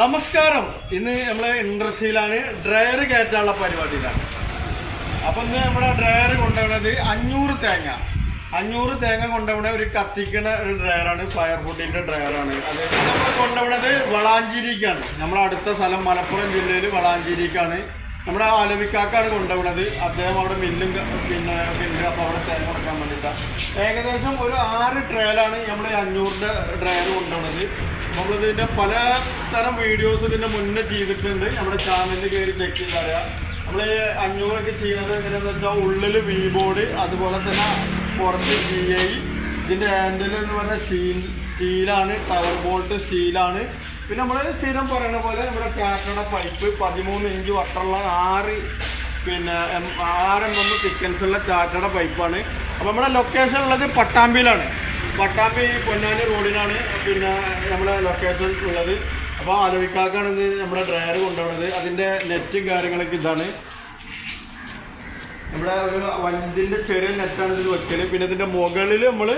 നമസ്കാരം. ഇന്ന് നമ്മൾ ഇൻഡസ്ട്രിയിലാണ് ഡ്രയർ കയറ്റാനുള്ള പരിപാടിയിലാണ് അപ്പൊ ഇന്ന് നമ്മുടെ ഡ്രയർ കൊണ്ടുപോകുന്നത് അഞ്ഞൂറ് തേങ്ങ. അഞ്ഞൂറ് തേങ്ങ കൊണ്ടുപോകുന്ന ഒരു കത്തിക്കണ ഒരു ഡ്രയറാണ് ഫയർവുഡിന്റെ ഡ്രയറാണ് അത് നമ്മൾ കൊണ്ടുപോകുന്നത് വളാഞ്ചേരിക്കാണ്. നമ്മുടെ അടുത്ത സ്ഥലം മലപ്പുറം ജില്ലയിൽ വളാഞ്ചേരിക്കാണ്. നമ്മുടെ ആലവിക്കാക്കാണ് കൊണ്ടുപോകുന്നത് അദ്ദേഹം അവിടെ മില്ലും പിന്നെ പിന്നെ അപ്പോൾ അവിടെ തേങ്ങ കൊടുക്കാൻ വേണ്ടിയിട്ടാണ് ഏകദേശം ഒരു ആറ് ട്രെയിലാണ് നമ്മൾ അഞ്ഞൂറിന്റെ ഡ്രയർ കൊണ്ടുപോകുന്നത് നമ്മളിതിന്റെ പല തരം വീഡിയോസ് ഇതിന്റെ മുന്നേ ചെയ്തിട്ടുണ്ട്. നമ്മുടെ ചാനലിൽ കയറി ചെക്ക് ചെയ്തറിയാം നമ്മൾ ഈ അഞ്ഞൂറൊക്കെ ചെയ്യുന്നത് എങ്ങനെയാണെന്ന് വെച്ചാൽ ഉള്ളിൽ വി ബോർഡ് അതുപോലെ തന്നെ പുറത്ത് ജി ഐ ഇതിന്റെ ഹാൻഡിൽ എന്ന് പറഞ്ഞാൽ സ്റ്റീൽ സ്റ്റീലാണ് ടവർ ബോൾട്ട് സ്റ്റീലാണ്. പിന്നെ നമ്മൾ സ്ഥിരം പറയുന്ന പോലെ നമ്മുടെ ടാറ്റയുടെ പൈപ്പ് പതിമൂന്ന് ഇഞ്ച് വട്ടമുള്ള ആറ് പിന്നെ ആറ് എം എം തിക്കൻസ് ഉള്ള ടാറ്റയുടെ പൈപ്പാണ് അപ്പോൾ നമ്മുടെ ലൊക്കേഷൻ ഉള്ളത് പട്ടാമ്പിയിലാണ്. പട്ടാമ്പി പൊന്നാനി റോഡിലാണ് പിന്നെ നമ്മുടെ ലൊക്കേഷൻ ഉള്ളത്. അപ്പോൾ ആലോചിക്കാക്കാണ് നമ്മുടെ ഡ്രയർ കൊണ്ടുപോകുന്നത് അതിന്റെ നെറ്റും കാര്യങ്ങളൊക്കെ ഇതാണ്. നമ്മുടെ ഒരു വണ്ടിന്റെ ചെറിയ നെറ്റാണ് ഇതിൽ വെക്കൽ. പിന്നെ ഇതിന്റെ മുകളിൽ നമ്മൾ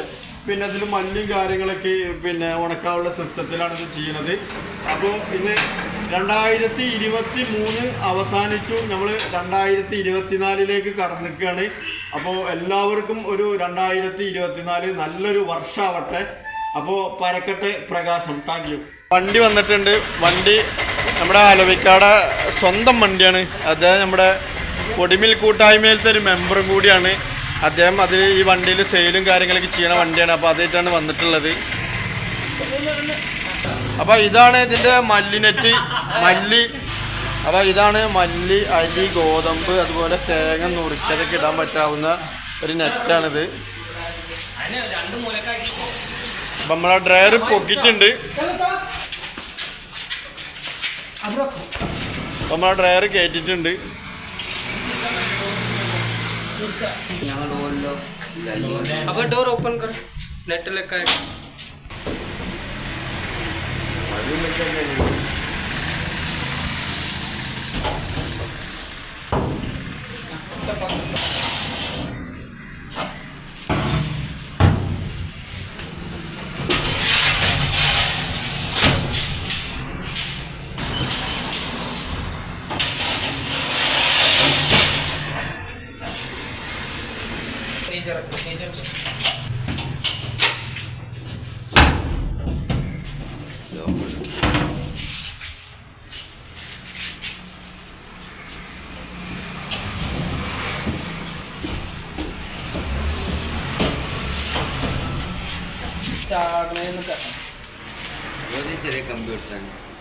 പിന്നെ അതിൽ മഞ്ഞും കാര്യങ്ങളൊക്കെ പിന്നെ ഉണക്കാനുള്ള സിസ്റ്റത്തിലാണ് ഇത് ചെയ്യുന്നത് അപ്പോൾ ഇന്ന് രണ്ടായിരത്തി ഇരുപത്തി മൂന്ന് അവസാനിച്ചു. നമ്മൾ രണ്ടായിരത്തി ഇരുപത്തിനാലിലേക്ക് കടന്നിക്കുകയാണ് അപ്പോൾ എല്ലാവർക്കും ഒരു രണ്ടായിരത്തി ഇരുപത്തിനാല് നല്ലൊരു വർഷമാവട്ടെ അപ്പോൾ പരക്കട്ടെ പ്രകാശം. താങ്ക് യു വണ്ടി വന്നിട്ടുണ്ട്. വണ്ടി നമ്മുടെ ആലവിക്കാട് സ്വന്തം വണ്ടിയാണ്. അദ്ദേഹം നമ്മുടെ കൊടിമിൽ കൂട്ടായ്മയിലത്തെ ഒരു മെമ്പറും കൂടിയാണ്. അദ്ദേഹം അതിൽ ഈ വണ്ടിയിൽ സെയിലും കാര്യങ്ങളൊക്കെ ചെയ്യണ വണ്ടിയാണ്. അപ്പോൾ അതായിട്ടാണ് വന്നിട്ടുള്ളത്. അപ്പോൾ ഇതാണ് ഇതിന്റെ മല്ലിനെറ്റ്. മല്ലി. അപ്പോൾ ഇതാണ് മല്ലി അരി ഗോതമ്പ് അതുപോലെ തേങ്ങ നുറിച്ചതൊക്കെ ഇടാൻ പറ്റാവുന്ന ഒരു നെറ്റാണിത്. അപ്പം നമ്മളെ ഡ്രയർ പൊക്കിയിട്ടുണ്ട്. അപ്പം നമ്മളെ ഡ്രയർ കയറ്റിയിട്ടുണ്ട്. अब डोर ओपन कर। नेट लेकर का? प्रोसीजर प्रोसीजर चार्ट नहीं नहीं करना वो जी चले कंप्यूटर